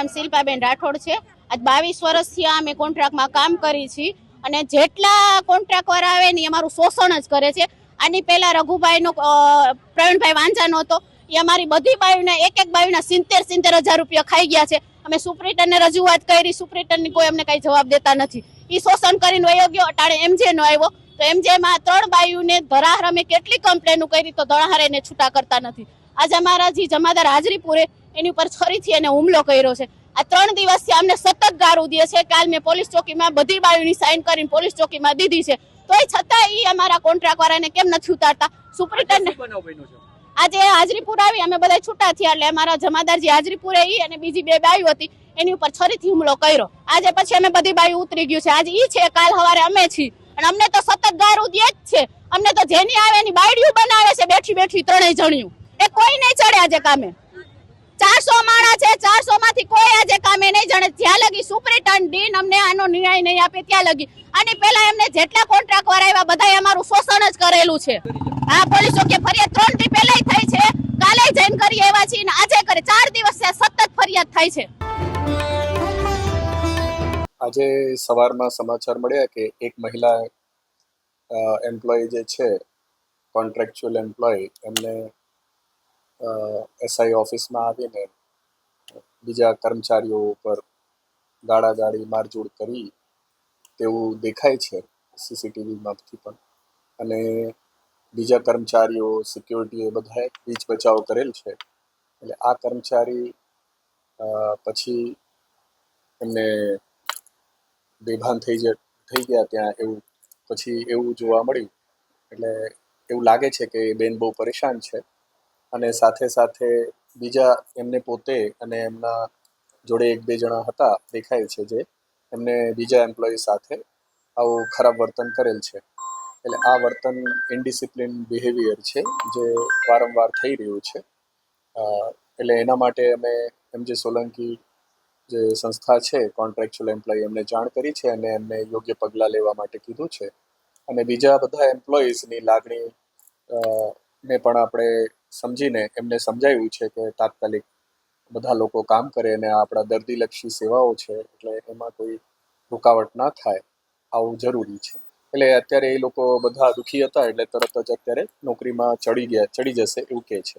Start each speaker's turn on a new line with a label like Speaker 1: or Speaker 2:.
Speaker 1: નામ શિલ્પાબેન રાઠોડ છે. આજ બાવીસ વર્ષથી અમે કોન્ટ્રાક્ટમાં કામ કરી છીએ અને જેટલા કોન્ટ્રાક્ટ વાળા આવે ને અમારું શોષણ જ કરે છે. આની પહેલા રઘુભાઈનો પ્રવીણભાઈ વાંચાનો હતો. એ અમારી બધી બાયુને એક એક બાયુના સિત્તેર સિત્તેર હજાર રૂપિયા ખાઈ ગયા છે. અમે સુપ્રિટનને રજૂઆત કરી, સુપ્રિટનની કોઈ અમને કાંઈ જવાબ દેતા નથી. એ શોષણ કરીને વયો ગયો, અટાણે એમજે નો આવ્યો. તો આ ત્રણ બાયુને ધરાહરમે કેટલી કમ્પ્લેનો કરી તો ધરાહર એને છૂટા કરતા નથી. આજે અમારા જે જમાદાર હાજરીપુરે એની ઉપર છરીથી એને હુમલો કર્યો છે. આ ત્રણ દિવસથી અમને સતત ગારું દે છે. કાલ મેં પોલીસ ચોકીમાં બધી બાયુની સાઈન કરીને પોલીસ ચોકીમાં દીધી છે. તોય છતાં એ અમારા કોન્ટ્રાક્ટ વાળાને કેમ નથી ઉતારતા? સુપ્રિન્ટેન્ડન્ટ આજે હાજરીપુર આવી અમે બધા છૂટા થયા એટલે અમારા જમાદારજી હાજરીપુરે એ અને બીજી બે બાયુ હતી એની ઉપર છરીથી હુમલો કર્યો. આજે પછી અમે બધી બાયું ઉતરી ગયું છે. આજે એ છે કાલ સવારે અમે છીએ. અને અમને તો સતત ગારું દે જ છે. અમને તો જેની આવે એની બાયડીયું બનાવે છે બેઠી બેઠી ત્રણેય જણિયું એ કોઈ નહીં ચડે આજે કામે. ચારસો માણા છે, ચારસો માંથી કોઈ આજે કામે નહીં જાણે. જ્યાં લગી સુપ્રિન્ટન્ડન્ટ ડીન અમને આનો ન્યાય નહીં આપે, ત્યાં લગી. અને પહેલા એમને જેટલા કોન્ટ્રાક્ટ વાળા બધા અમારું શોષણ જ કરેલું છે. હા, પોલીસો કે ફરિયાદ ત્રણ દિવસ પહેલા થઈ છે. કાલે જઈને કરી એવા છીએ આજે કરે. ચાર દિવસ સતત ફરિયાદ થાય છે.
Speaker 2: આજે સવારમાં સમાચાર મળ્યા કે એક મહિલા એમ્પ્લોય જે છે કોન્ટ્રાક્ચ્યુઅલ એમ્પ્લોય એમને એસઆઈ ઓફિસમાં આવીને બીજા કર્મચારીઓ ઉપર ગાળાગાળી મારઝૂડ કરી, તેવું દેખાય છે સીસીટીવીમાંથી પણ. અને બીજા કર્મચારીઓ સિક્યોરિટી એ બધાએ બીજ બચાવ કરેલ છે. એટલે આ કર્મચારી પછી એમને બેભાન થઈ જ, થઈ ગયા ત્યાં એવું, પછી એવું જોવા મળ્યું. એટલે એવું લાગે છે કે એ બેન બહુ પરેશાન છે. અને સાથે સાથે બીજા એમને પોતે અને એમના જોડે એક બે જણા હતા, દેખાય છે જે, એમને બીજા એમ્પ્લોય સાથે આવું ખરાબ વર્તન કરેલ છે. એટલે આ વર્તન ઇનડિસિપ્લિન બિહેવિયર છે જે વારંવાર થઈ રહ્યું છે. એટલે એના માટે અમે એમ જે સોલંકી જે સંસ્થા છે કોન્ટ્રાક્ચ્યુઅલ એમ્પ્લોય એમને જાણ કરી છે અને એમને યોગ્ય પગલાં લેવા માટે કીધું છે. અને બીજા બધા એમ્પ્લોઈઝની લાગણી ને પણ આપણે સમજીને એમને સમજાવ્યું છે કે તાત્કાલિક બધા લોકો કામ કરે અને આપણા દર્દીલક્ષી સેવાઓ છે, એટલે એમાં કોઈ રૂકાવટ ના થાય, આવું જરૂરી છે. એટલે અત્યારે એ લોકો બધા દુઃખી હતા, એટલે તરત જ અત્યારે નોકરીમાં ચડી ગયા, ચડી જશે એવું કહે છે.